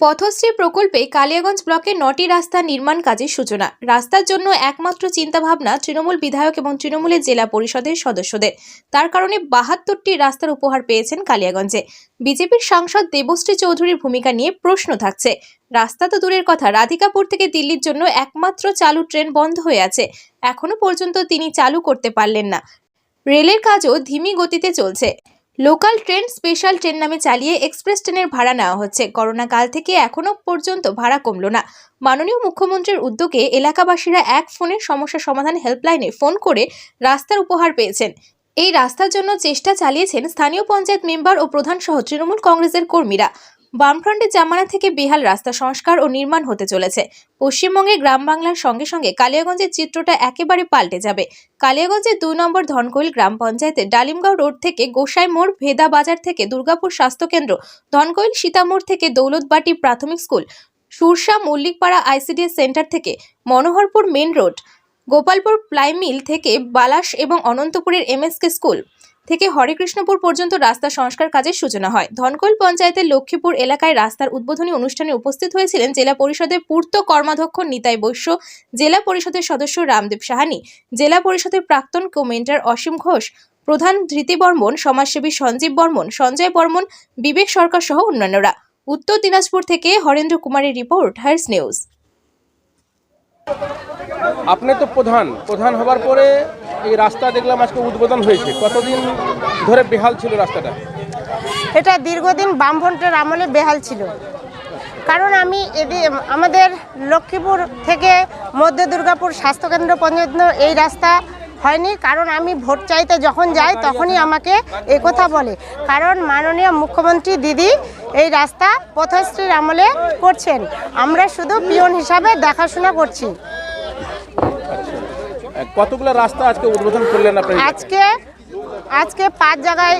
পথশ্রী প্রকল্পে কালিয়াগঞ্জ ব্লকে নটি রাস্তা নির্মাণ কাজের সূচনা। রাস্তার জন্য একমাত্র চিন্তাভাবনা তৃণমূল বিধায়ক এবং তৃণমূলের জেলা পরিষদের সদস্যদের। তার কারণে বাহাত্তরটি রাস্তার উপহার পেয়েছেন কালিয়াগঞ্জে। বিজেপির সাংসদ দেবশ্রী চৌধুরীর ভূমিকা নিয়ে প্রশ্ন থাকছে। রাস্তা তো দূরের কথা, রাধিকাপুর থেকে দিল্লির জন্য একমাত্র চালু ট্রেন বন্ধ হয়ে আছে। এখনও পর্যন্ত তিনি চালু করতে পারলেন না। রেলের কাজও ধীমি গতিতে চলছে। লোকাল ট্রেন স্পেশাল ট্রেন নামে চালিয়ে এক্সপ্রেস ট্রেনের ভাড়া নেওয়া হচ্ছে। করোনা কাল থেকে এখনও পর্যন্ত ভাড়া কমল না। মাননীয় মুখ্যমন্ত্রীর উদ্যোগে এলাকাবাসীরা এক ফোনে সমস্যা সমাধান হেল্পলাইনে ফোন করে রাস্তার উপহার পেয়েছেন। এই রাস্তার জন্য চেষ্টা চালিয়েছেন স্থানীয় পঞ্চায়েত মেম্বার ও প্রধান সহ তৃণমূল কংগ্রেসের কর্মীরা। বামফ্রন্টের জামানা থেকে বেহাল রাস্তা সংস্কার ও নির্মাণ হতে চলেছে। পশ্চিমবঙ্গে গ্রাম বাংলার সঙ্গে সঙ্গে কালিয়াগঞ্জের চিত্রটা একেবারে পাল্টে যাবে। কালিয়াগঞ্জের দুই নম্বর ধনকৈল গ্রাম পঞ্চায়েতের ডালিমগাঁও রোড থেকে গোসাই মোড়, ভেদা বাজার থেকে দুর্গাপুর স্বাস্থ্যকেন্দ্র ধনকৈল সীতামোড় থেকে দৌলতবাটি প্রাথমিক school, Sursa Mallikpara ICDS centre থেকে Manoharpur main road, Gopalpur ply mill থেকে বালাস এবং অনন্তপুরের এমএসকে স্কুল। থেকে হরেকৃষ্ণপুর পর্যন্ত রাস্তা সংস্কার কাজের সূচনা হয়। ধনকৈল পঞ্চায়েতের লক্ষ্মীপুর এলাকায় রাস্তার উদ্বোধনী অনুষ্ঠানে উপস্থিত হয়েছিলেন জেলা পরিষদের পূর্ত কর্মাধ্যক্ষ নিতাই বৈশ্য, জেলা পরিষদের সদস্য রামদেব সাহানি, জেলা পরিষদের প্রাক্তন কমেন্টার অসীম ঘোষ, প্রধান ধৃতি বর্মন, সমাজসেবী সঞ্জীব বর্মন, সঞ্জয় বর্মন, বিবেক সরকার সহ অন্যান্যরা। উত্তর দিনাজপুর থেকে হরেন্দ্র কুমারের রিপোর্ট, হার্স নিউজ। আপনি তো প্রধান। প্রধান হবার পরে এই রাস্তা দেখলাম আজকে উদ্বোধন হয়েছে। কতদিন ধরে বেহাল ছিল রাস্তাটা? এটা দীর্ঘদিন বামফ্রন্টের আমলে বেহাল ছিল। কারণ আমি এদি আমাদের লক্ষ্মীপুর থেকে মধ্য দুর্গাপুর স্বাস্থ্যকেন্দ্র পর্যন্ত এই রাস্তা হয়নি। কারণ আমি ভোট চাইতে যখন যাই, তখনই আমাকে এই কথা বলে। কারণ মাননীয় মুখ্যমন্ত্রী দিদি এই রাস্তা পথশ্রীর আমলে করছেন। আমরা শুধু পিয়ন হিসাবে দেখাশোনা করছি। কতগুলো রাস্তা আজকে উদ্বোধন করলেন আপনি আজকে আজকে পাঁচ জায়গায়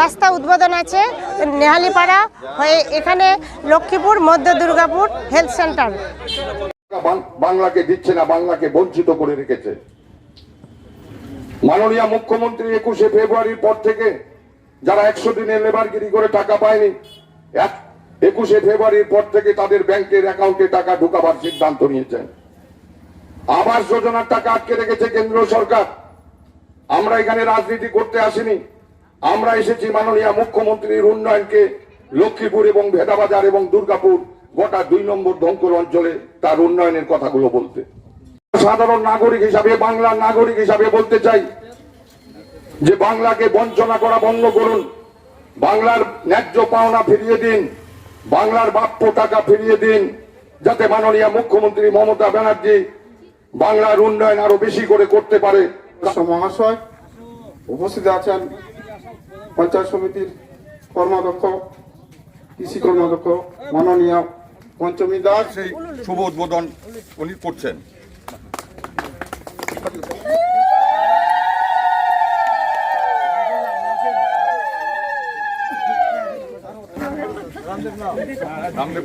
রাস্তা উদ্বোধন আছে নেহালিপাড়া হয়ে এখানে লক্ষ্মীপুর মধ্য দুর্গাপুর হেলথ সেন্টার। বাংলাকে দিচ্ছে না বাংলাকে বঞ্চিত করে রেখেছে। মাননীয় মুখ্যমন্ত্রী একুশে ফেব্রুয়ারির পর থেকে যারা একশো দিনের লেবারগিরি করে টাকা পায়নি এক একুশে ফেব্রুয়ারির পর থেকে তাদের ব্যাংকের অ্যাকাউন্টে টাকা ঢুকাবার সিদ্ধান্ত নিয়েছেন। আবাস যোজনার টাকা আটকে রেখেছে কেন্দ্র সরকার। আমরা এখানে রাজনীতি করতে আসিনি। আমরা এসেছি মাননীয় মুখ্যমন্ত্রীর উন্নয়নকে লক্ষ্মীপুর এবং ভেদাবাজার এবং দুর্গাপুর গোটা দুই নম্বর ধঙ্কল অঞ্চলে তার উন্নয়নের কথাগুলো বলতে। সাধারণ নাগরিক হিসাবে, বাংলার নাগরিক হিসাবে বলতে চাই যে বাংলাকে বঞ্চনা করা বন্ধ করুন। বাংলার ন্যায্য পাওনা ফিরিয়ে দিন। বাংলার বাপ্য টাকা ফিরিয়ে দিন। যাতে মাননীয় মুখ্যমন্ত্রী মমতা ব্যানার্জি বাংলার উন্নয়ন আরও বেশি করে করতে পারে। মহাশয় উপস্থিত আছেন পঞ্চায়েত সমিতির কর্মাধ্যক্ষ কৃষি কর্মাধ্যক্ষ মাননীয় পঞ্চমী দাস। সেই শুভ উদ্বোধন উনি করছেন। রামদেব